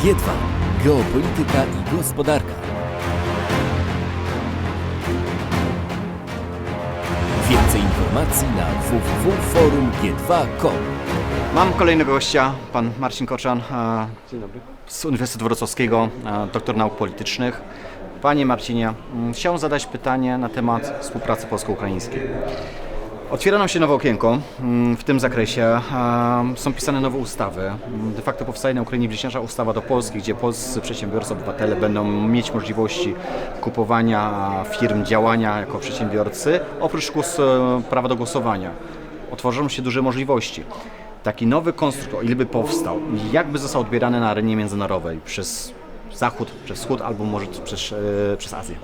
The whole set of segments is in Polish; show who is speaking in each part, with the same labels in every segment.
Speaker 1: G2. Geopolityka i gospodarka. Więcej informacji na www.forumg2.com.
Speaker 2: Mam kolejnego gościa, pan Marcin Koczan e, z Uniwersytetu Wrocławskiego, e, doktor nauk politycznych. Panie Marcinie, mm, chciałem zadać pytanie na temat współpracy polsko-ukraińskiej. Otwiera nam się nowe okienko mm, w tym zakresie. Są pisane nowe ustawy. Mm, De facto powstaje na Ukrainie bliźniacza ustawa do Polski, gdzie polscy przedsiębiorcy, obywatele będą mieć możliwości kupowania firm, działania jako przedsiębiorcy, oprócz e, prawa do głosowania. Otworzą się duże możliwości. Taki nowy konstrukt, o ile by powstał, jak by został odbierany na arenie międzynarodowej przez Zachód, przez Wschód albo może przez, e, przez Azję?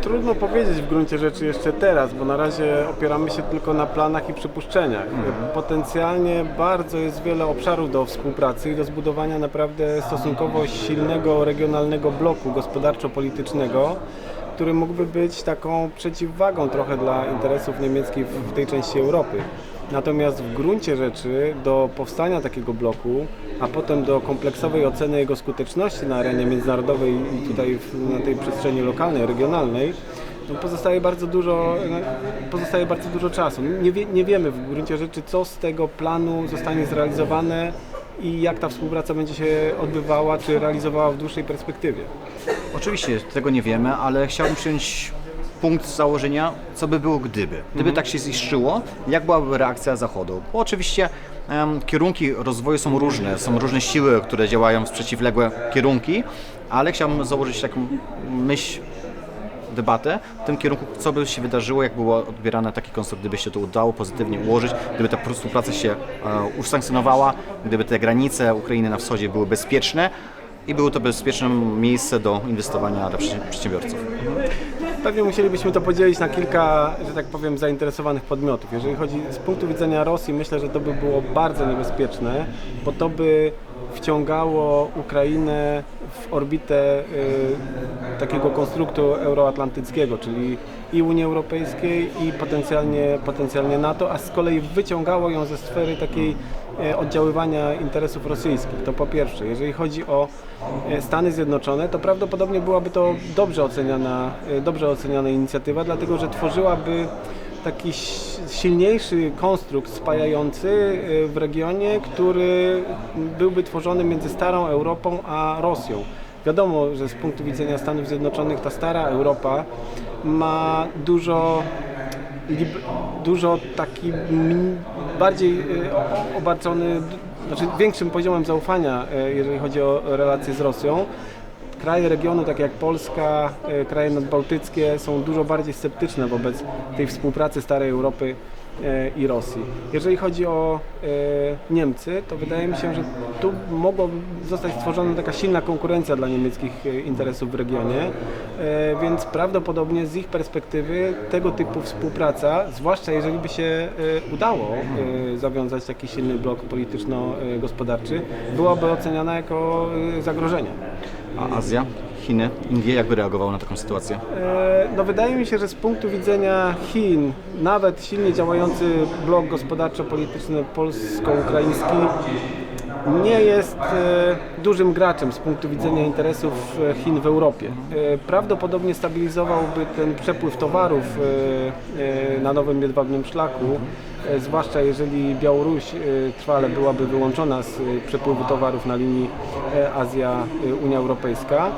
Speaker 3: Trudno powiedzieć w gruncie rzeczy jeszcze teraz, bo na razie opieramy się tylko na planach i przypuszczeniach. Potencjalnie bardzo jest wiele obszarów do współpracy i do zbudowania naprawdę stosunkowo silnego regionalnego bloku gospodarczo-politycznego, który mógłby być taką przeciwwagą trochę dla interesów niemieckich w tej części Europy. Natomiast w gruncie rzeczy do powstania takiego bloku, a potem do kompleksowej oceny jego skuteczności na arenie międzynarodowej i tutaj na tej przestrzeni lokalnej, regionalnej, no pozostaje bardzo dużo, no, pozostaje bardzo dużo czasu. Nie, wie, nie wiemy w gruncie rzeczy, co z tego planu zostanie zrealizowane i jak ta współpraca będzie się odbywała czy realizowała w dłuższej perspektywie.
Speaker 2: Oczywiście tego nie wiemy, ale chciałbym przyjąć punkt założenia, co by było gdyby. Gdyby tak się ziszczyło, jak byłaby reakcja Zachodu? Bo oczywiście em, kierunki rozwoju są różne, są różne siły, które działają w przeciwległe kierunki, ale chciałbym założyć taką myśl, debatę w tym kierunku, co by się wydarzyło, jak było odbierane taki konstrukt, gdyby się to udało pozytywnie ułożyć, gdyby ta współpraca się e, usankcjonowała, gdyby te granice Ukrainy na wschodzie były bezpieczne i było to bezpieczne miejsce do inwestowania dla przedsi- przedsiębiorców.
Speaker 3: Pewnie musielibyśmy to podzielić na kilka, że tak powiem, zainteresowanych podmiotów. Jeżeli chodzi z punktu widzenia Rosji, myślę, że to by było bardzo niebezpieczne, bo to by wciągało Ukrainę w orbitę y, takiego konstruktu euroatlantyckiego, czyli i Unii Europejskiej i potencjalnie, potencjalnie NATO, a z kolei wyciągało ją ze sfery takiej e, oddziaływania interesów rosyjskich. To po pierwsze. Jeżeli chodzi o e, Stany Zjednoczone, to prawdopodobnie byłaby to dobrze oceniana, e, dobrze oceniana inicjatywa, dlatego że tworzyłaby taki silniejszy konstrukt spajający e, w regionie, który byłby tworzony między starą Europą a Rosją. Wiadomo, że z punktu widzenia Stanów Zjednoczonych ta stara Europa ma dużo dużo taki bardziej y, obarczony, znaczy większym poziomem zaufania, y, jeżeli chodzi o relacje z Rosją. Kraje regionu, tak jak Polska, y, kraje nadbałtyckie są dużo bardziej sceptyczne wobec tej współpracy starej Europy y, i Rosji. Jeżeli chodzi o y, Niemcy, to wydaje mi się, że tu mogłaby zostać stworzona taka silna konkurencja dla niemieckich interesów w regionie, więc prawdopodobnie z ich perspektywy tego typu współpraca, zwłaszcza jeżeli by się udało zawiązać taki silny blok polityczno-gospodarczy, byłaby oceniana jako zagrożenie.
Speaker 2: A Azja, Chiny, Indie, jak by reagowały na taką sytuację?
Speaker 3: E, No wydaje mi się, że z punktu widzenia Chin, nawet silnie działający blok gospodarczo-polityczny polsko-ukraiński nie jest e, dużym graczem z punktu widzenia interesów e, Chin w Europie. E, Prawdopodobnie stabilizowałby ten przepływ towarów na nowym jedwabnym szlaku, zwłaszcza jeżeli Białoruś trwale byłaby wyłączona z przepływu towarów na linii Azja-Unia Europejska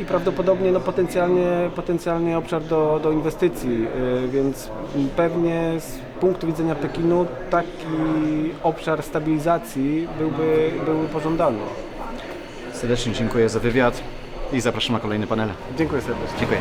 Speaker 3: i prawdopodobnie no, potencjalnie, potencjalnie obszar do, do inwestycji, więc pewnie punktu widzenia Pekinu taki obszar stabilizacji byłby, byłby pożądany.
Speaker 2: Serdecznie dziękuję za wywiad i zapraszam na kolejny panel.
Speaker 3: Dziękuję serdecznie.
Speaker 2: Dziękuję.